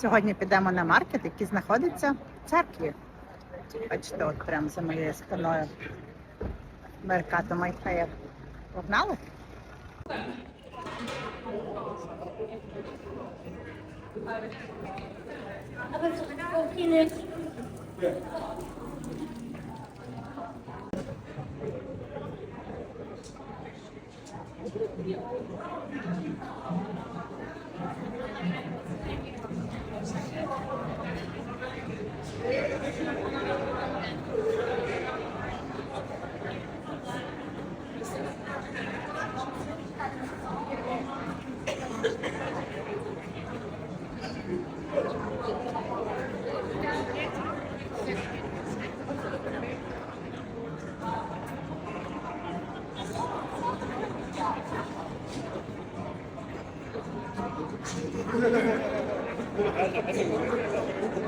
Сьогодні підемо на маркет, який знаходиться в церкві. Бачите, от прямо за моєю спиною. Меркато Майфеєр. Погнали? I think we're going to have a little bit of a...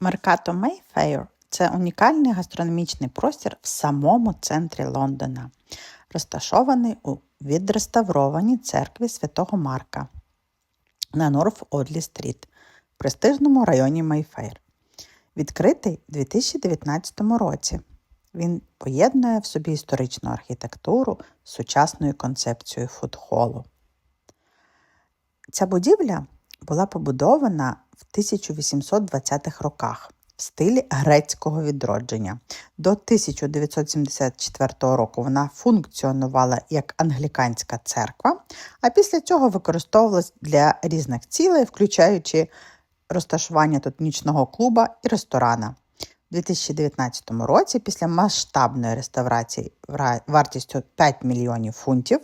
Меркато Mayfair – це унікальний гастрономічний простір в самому центрі Лондона, розташований у відреставрованій церкві Святого Марка на Норф Одлі Стріт в престижному районі Майфейр. Відкритий у 2019 році. Він поєднує в собі історичну архітектуру з сучасною концепцією фудхолу. Ця будівля була побудована в 1820-х роках в стилі грецького відродження. До 1974 року вона функціонувала як англіканська церква, а після цього використовувалась для різних цілей, включаючи розташування тут нічного клуба і ресторана. У 2019 році, після масштабної реставрації вартістю 5 мільйонів фунтів,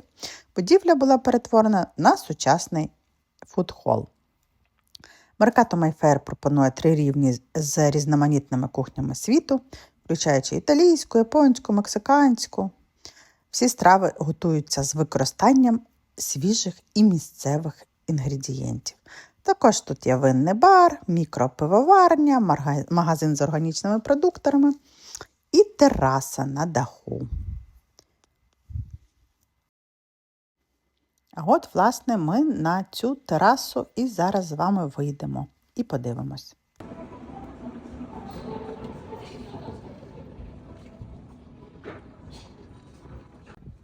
будівля була перетворена на сучасний фудхол. Меркато Майфер пропонує три рівні з різноманітними кухнями світу, включаючи італійську, японську, мексиканську. Всі страви готуються з використанням свіжих і місцевих інгредієнтів. Також тут є винний бар, мікропивоварня, магазин з органічними продуктами і тераса на даху. От, власне, ми на цю терасу і зараз з вами вийдемо і подивимось.